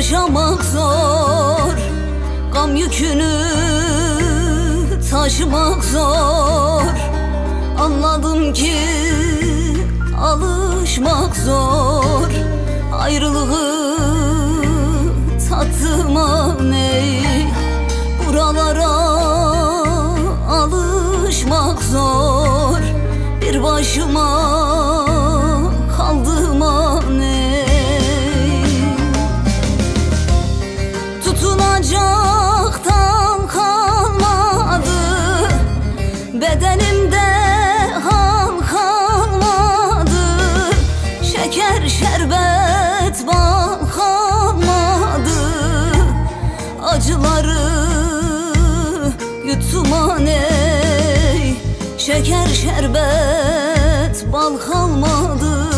yaşamak zor. Gam yükünü taşımak zor. Anladım ki alışmak zor. Ayrılığı tatıma ney Buralara alışmak zor. Bir başıma Şeker, şerbet, bal kalmadı.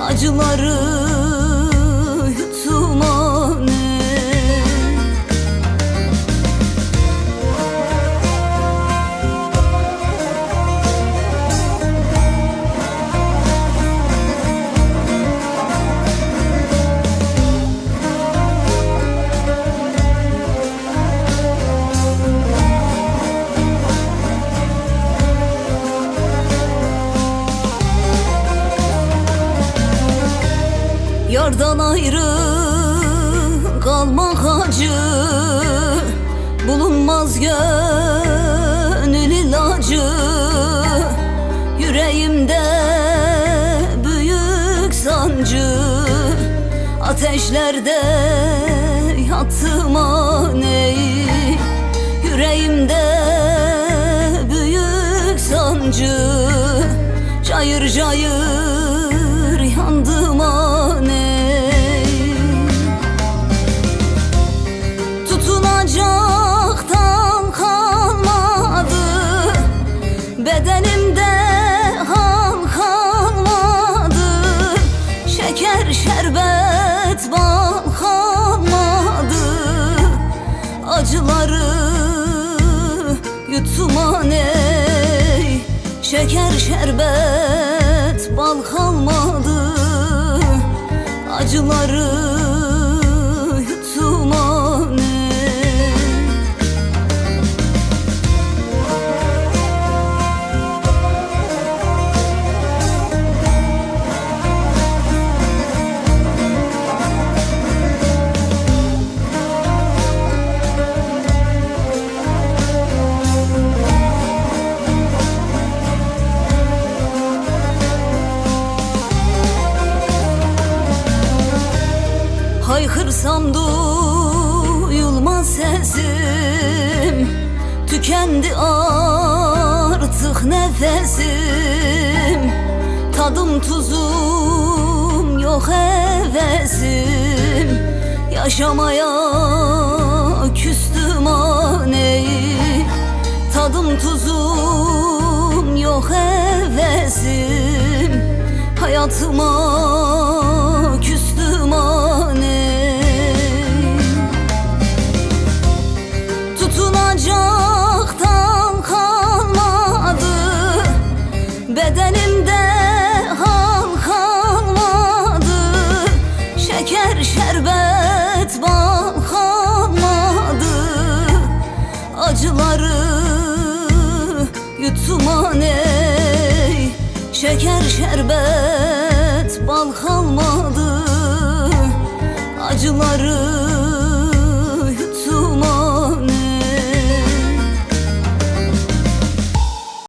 Acıları ayrı kalmak acı. Bulunmaz gönül ilacı. Yüreğimde büyük sancı. Ateşlerde yattım aney Yüreğimde büyük sancı. Cayır cayır yutuma ney Şeker, şerbet, bal kalmadı. Acıları Haykırsam duyulmaz sesim Tükendi artık nefesim. Tadım tuzum yok hevesim. Yaşamaya küstüm aney Tadım tuzum yok hevesim. Hayatıma tuman ey Şeker şerbet bal kalmadı. Acıları